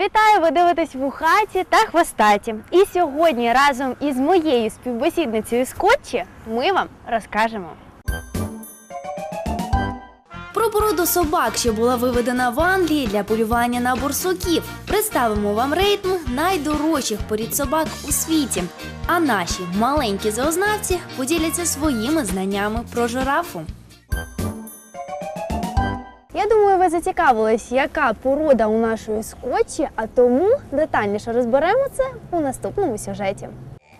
Вітаю! Ви дивитесь в хаті та хвостаті. І сьогодні разом із моєю співбесідницею Скотчі ми вам розкажемо. Про породу собак, що була виведена в Англії для полювання на борсуків. Представимо вам рейтинг найдорожчих порід собак у світі. А наші маленькі зоознавці поділяться своїми знаннями про жирафу. Я думаю, ви зацікавились, яка порода у нашої скотчі, а тому детальніше розберемо це у наступному сюжеті.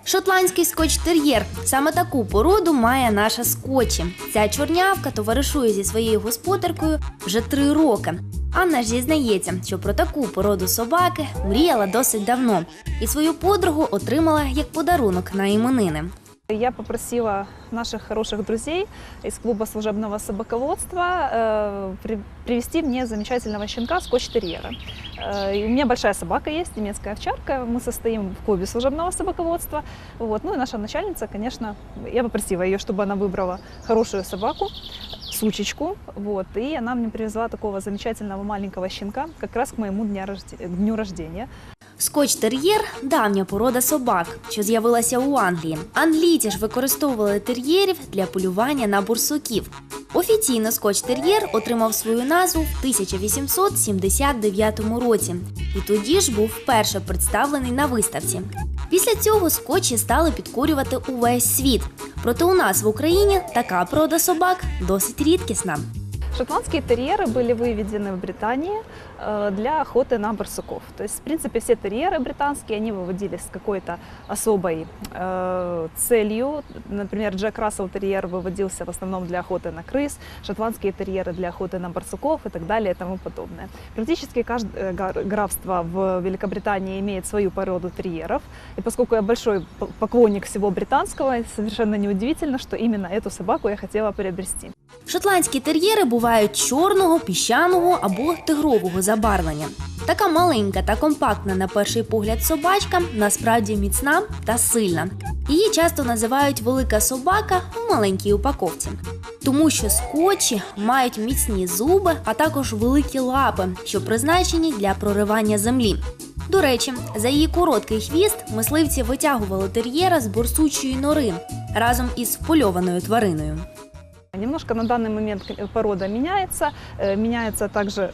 Шотландський скотч-тер'єр. Саме таку породу має наша скотчі. Ця чорнявка товаришує зі своєю господаркою вже три роки. Анна ж зізнається, що про таку породу собаки мріяла досить давно і свою подругу отримала як подарунок на іменини. Я попросила наших хороших друзей из клуба служебного собаководства э, при- привести мне замечательного щенка скотч-терьера. Э, и у меня большая собака есть, немецкая овчарка. Мы состоим в клубе служебного собаководства. Вот. Ну и наша начальница, конечно, я попросила ее, чтобы она выбрала хорошую собаку, сучечку. Вот. И она мне привезла такого замечательного маленького щенка как раз к моему дня рожде- дню рождения. Скотч-тер'єр давня порода собак, що з'явилася у Англії. Англійці ж використовували тер'єрів для полювання на бурсуків. Офіційно скотч-тер'єр отримав свою назву в 1879 році, і тоді ж був вперше представлений на виставці. Після цього скотчі стали підкорювати увесь світ. Проте у нас в Україні така порода собак досить рідкісна. Шотландские терьеры были выведены в Британии э, для охоты на барсуков. То есть, в принципе, все терьеры британские, они выводились с какой-то особой э, целью. Например, Джек Рассел терьер выводился в основном для охоты на крыс, шотландские терьеры для охоты на барсуков и так далее и тому подобное. Практически каждое гар- графство в Великобритании имеет свою породу терьеров. И поскольку я большой поклонник всего британского, совершенно неудивительно, что именно эту собаку я хотела приобрести. Шотландські тер'єри бувають чорного, піщаного або тигрового забарвлення. Така маленька та компактна на перший погляд собачка насправді міцна та сильна. Її часто називають велика собака в маленькій упаковці, тому що скотчі мають міцні зуби, а також великі лапи, що призначені для проривання землі. До речі, за її короткий хвіст мисливці витягували тер'єра з борсучої нори разом із впольованою твариною. Немножко на данный момент к- порода меняется, э, меняется также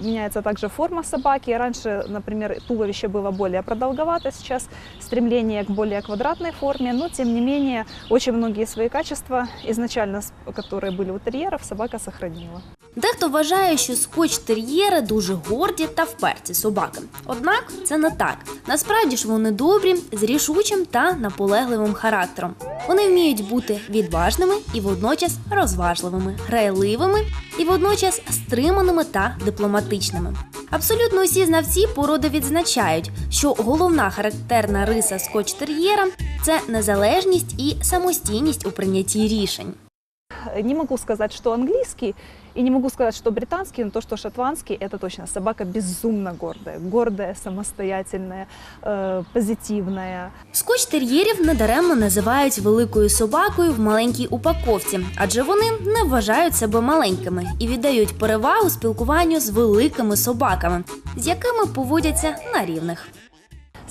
Меняется также форма собаки. Раньше, например, туловище было более продолговато, сейчас стремление к более квадратной форме, но тем не менее очень многие свои качества, изначально с- которые были у терьеров, собака сохранила. Дехто вважає, що скотч-тер'єри дуже горді та вперті собаки. Однак це не так. Насправді ж вони добрі, з рішучим та наполегливим характером. Вони вміють бути відважними і водночас розважливими, грайливими і водночас стриманими та дипломатичними. Абсолютно усі знавці породи відзначають, що головна характерна риса скотч-тер'єра – це незалежність і самостійність у прийнятті рішень. Не могу сказать, что английский, и не могу сказать, что британский, но то, что шотландский, это точно. Собака безумно гордая, гордая, самостоятельная, э, позитивная. Скотч тер'єрів недаремно називають великою собакою в маленькій упаковці, адже вони не вважають себе маленькими і віддають перевагу спілкуванню з великими собаками, з якими поводяться на рівних.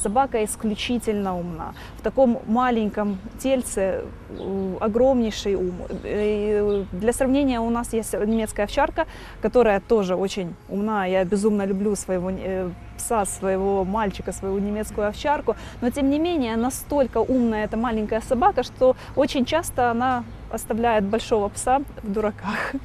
Собака исключительно умна. В таком маленьком тельце э, огромнейший ум. Э, Для сравнения у нас есть немецкая овчарка, которая тоже очень умна. Я безумно люблю своего э, пса, своего мальчика, свою немецкую овчарку. Но тем не менее настолько умная эта маленькая собака, что очень часто она оставляет большого пса в дураках.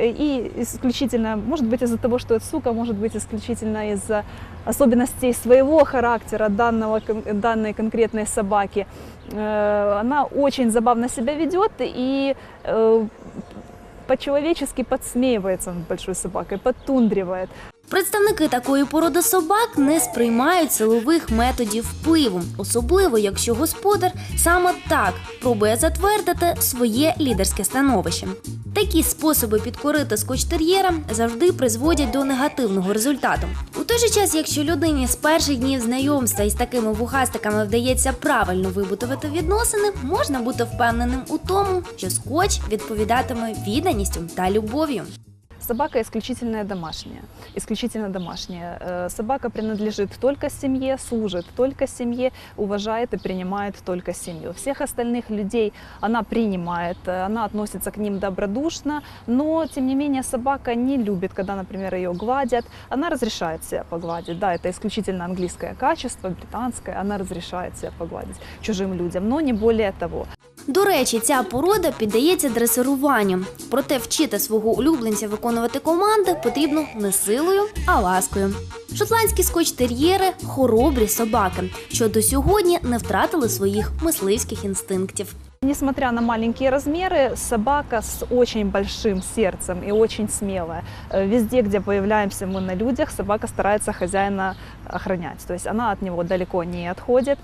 И исключительно, может быть, из-за того, что это сука, может быть, исключительно из-за особенностей своего характера данного, кон- данной конкретной собаки. Э, Она очень забавно себя ведет и э, по-человечески подсмеивается над большой собакой, подтундривает. Представники такої породи собак не сприймають силових методів впливу, особливо якщо господар саме так пробує затвердити своє лідерське становище. Такі способи підкорити скотч-тер'єра завжди призводять до негативного результату. У той же час, якщо людині з перших днів знайомства із такими вухастиками вдається правильно вибудувати відносини, можна бути впевненим у тому, що скотч відповідатиме відданістю та любов'ю. Собака исключительно домашняя. Исключительно домашняя. Э, Собака принадлежит только семье, служит только семье, уважает и принимает только семью. Всех остальных людей она принимает, э, она относится к ним добродушно, но тем не менее собака не любит, когда, например, ее гладят. Она разрешает себя погладить. Да, это исключительно английское качество, британское. Она разрешает себя погладить чужим людям, но не более того. До речі, ця порода піддається дресируванню. Проте вчити свого улюбленця виконувати команди потрібно не силою, а ласкою. Шотландські скотч-тер'єри – хоробрі собаки, що до сьогодні не втратили своїх мисливських інстинктів. Несмотря на маленькие размеры, собака с очень большим сердцем и очень смелая. Э, Везде, где появляемся мы на людях, собака старается хозяина охранять. То есть она от него далеко не отходит,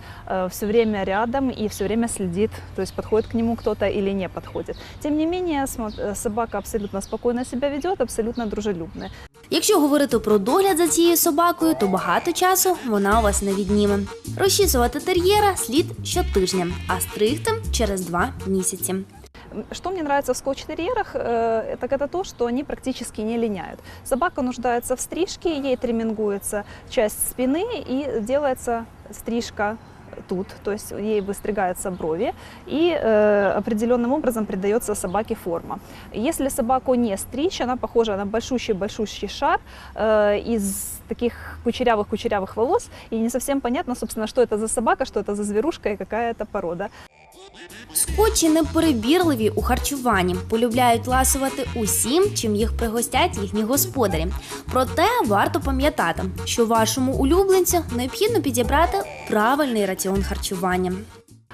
все время рядом и все время следит, то есть подходит к нему кто-то или не подходит. Тем не менее, э, собака абсолютно спокойно себя ведет, абсолютно дружелюбная. Якщо говорити про догляд за цією собакою, то багато часу вона у вас не відніме. Розчісувати тер'єра слід щотижня, а стригти через два місяці. М, Что мне нравится в скотч-терьерах, э, так это то, что они практически не линяют. Собака нуждается в стрижке, ей тремингуется часть спины и делается стрижка тут, то есть ей выстригаются брови и э, определенным образом придается собаке форма. Если собаку не стричь, она похожа на большущий-большущий шар э, из таких кучерявых-кучерявых волос, и не совсем понятно, собственно, что это за собака, что это за зверушка и какая это порода. Скотчі неперебірливі у харчуванні, полюбляють ласувати усім, чим їх пригостять їхні господарі. Проте варто пам'ятати, що вашому улюбленцю необхідно підібрати правильний раціон харчування.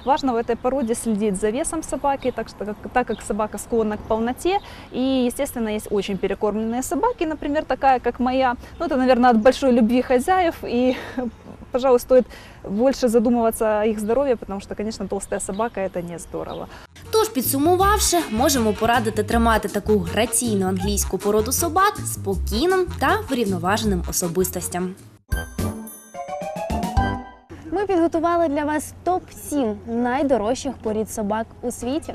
Важно в этой породе следить за весом собаки, так, что, как, так как собака склонна к полноте. И, естественно, есть очень перекормленные собаки, например, такая, как моя. Ну, это, наверное, от большой любви хозяев. И, пожалуй, стоит больше задумываться о их здоровье, потому что, конечно, толстая собака – это не здорово. Тож, підсумувавши, можемо порадити тримати таку граційну англійську породу собак спокійним та врівноваженим особистостям. Ми підготували для вас топ-7 найдорожчих порід собак у світі.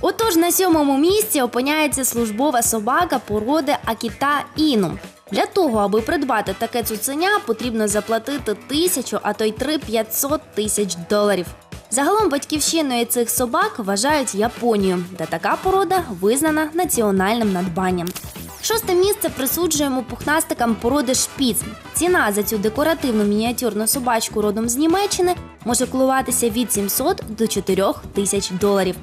Отож, на сьомому місці опиняється службова собака породи Акіта Іну. Для того, аби придбати таке цуценя, потрібно заплатити тисячу, а то й три 500 тисяч доларів. Загалом батьківщиною цих собак вважають Японію, де така порода визнана національним надбанням. Шосте місце присуджуємо пухнастикам породи шпіц. Ціна за цю декоративну мініатюрну собачку родом з Німеччини може коливатися від 700 до 4 тисяч доларів.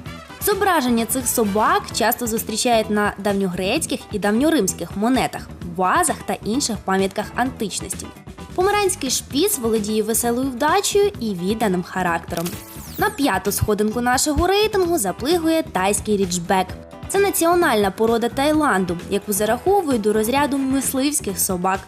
Зображення цих собак часто зустрічають на давньогрецьких і давньоримських монетах, вазах та інших пам'ятках античності. Померанський шпіц володіє веселою вдачею і відданим характером. На п'яту сходинку нашого рейтингу заплигує тайський річбек. Це національна порода Таїланду, яку зараховують до розряду мисливських собак.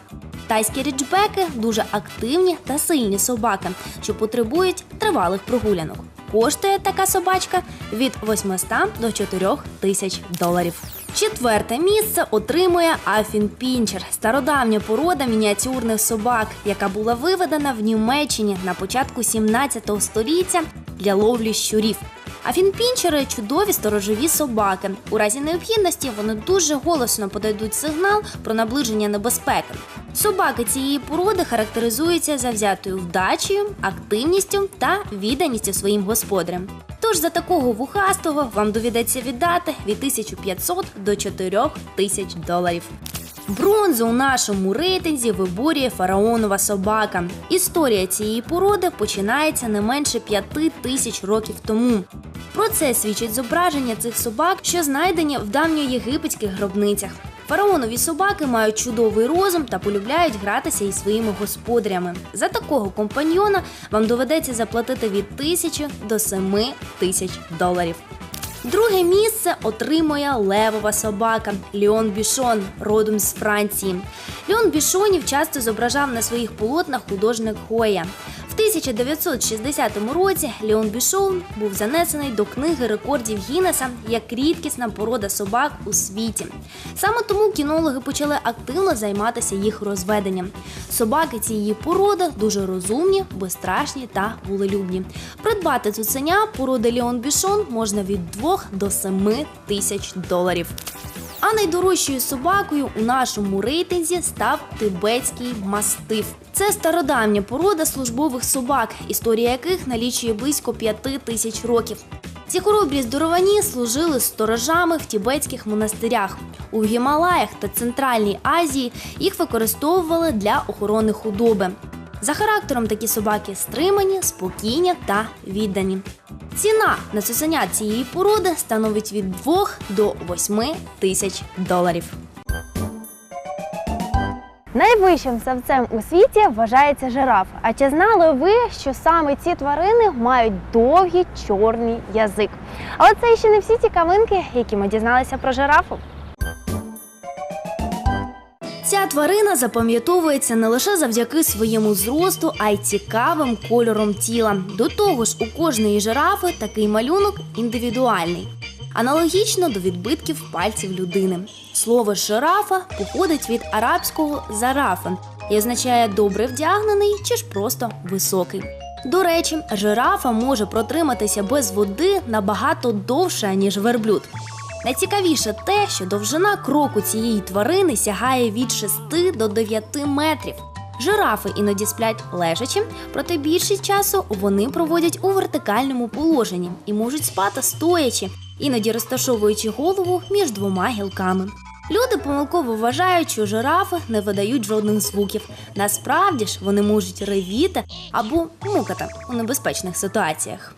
Тайські річбеки дуже активні та сильні собаки, що потребують тривалих прогулянок. Коштує така собачка від 800 до 4 тисяч доларів. Четверте місце отримує Афін Пінчер, стародавня порода мініатюрних собак, яка була виведена в Німеччині на початку 17 століття для ловлі щурів. Афінпінчери чудові сторожові собаки. У разі необхідності вони дуже голосно подадуть сигнал про наближення небезпеки. Собаки цієї породи характеризуються завзятою вдачею, активністю та відданістю своїм господарям. Тож за такого вухастого вам доведеться віддати від 1500 до 4000 доларів. Бронзу у нашому рейтинзі виборює фараонова собака. Історія цієї породи починається не менше п'яти тисяч років тому. Про це свідчить зображення цих собак, що знайдені в давньоєгипетських гробницях. Фараонові собаки мають чудовий розум та полюбляють гратися із своїми господарями. За такого компаньйона вам доведеться заплатити від тисячі до семи тисяч доларів. Друге місце отримує левова собака Леон Бішон, родом з Франції. Леон Бішонів часто зображав на своїх полотнах художник Гоя. В 1960 році Леон Бішон був занесений до книги рекордів Гіннеса як рідкісна порода собак у світі. Саме тому кінологи почали активно займатися їх розведенням. Собаки цієї породи дуже розумні, безстрашні та волелюбні. Придбати цуценя породи Леон Бішон можна від 2 до 7 тисяч доларів. А найдорожчою собакою у нашому рейтинзі став тибетський мастиф. Це стародавня порода службових собак, історія яких налічує близько п'яти тисяч років. Ці хоробрі здоровані служили сторожами в тібетських монастирях. У Гімалаях та Центральній Азії їх використовували для охорони худоби. За характером такі собаки стримані, спокійні та віддані. Ціна на цуценя цієї породи становить від 2 до 8 тисяч доларів. Найвищим савцем у світі вважається жираф. А чи знали ви, що саме ці тварини мають довгий чорний язик? Але це ще не всі цікавинки, які ми дізналися про жирафу. Ця тварина запам'ятовується не лише завдяки своєму зросту, а й цікавим кольором тіла. До того ж, у кожної жирафи такий малюнок індивідуальний, аналогічно до відбитків пальців людини. Слово жирафа походить від арабського зарафа і означає добре вдягнений чи ж просто високий. До речі, жирафа може протриматися без води набагато довше, ніж верблюд. Найцікавіше те, що довжина кроку цієї тварини сягає від 6 до 9 метрів. Жирафи іноді сплять лежачи, проте більшість часу вони проводять у вертикальному положенні і можуть спати стоячи, іноді розташовуючи голову між двома гілками. Люди помилково вважають, що жирафи не видають жодних звуків. Насправді ж вони можуть ревіти або мукати у небезпечних ситуаціях.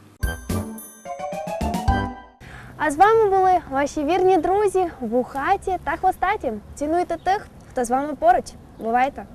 А з вами були ваші вірні друзі вухаті та хвостаті. Цінуйте тих, хто з вами поруч. Бувайте!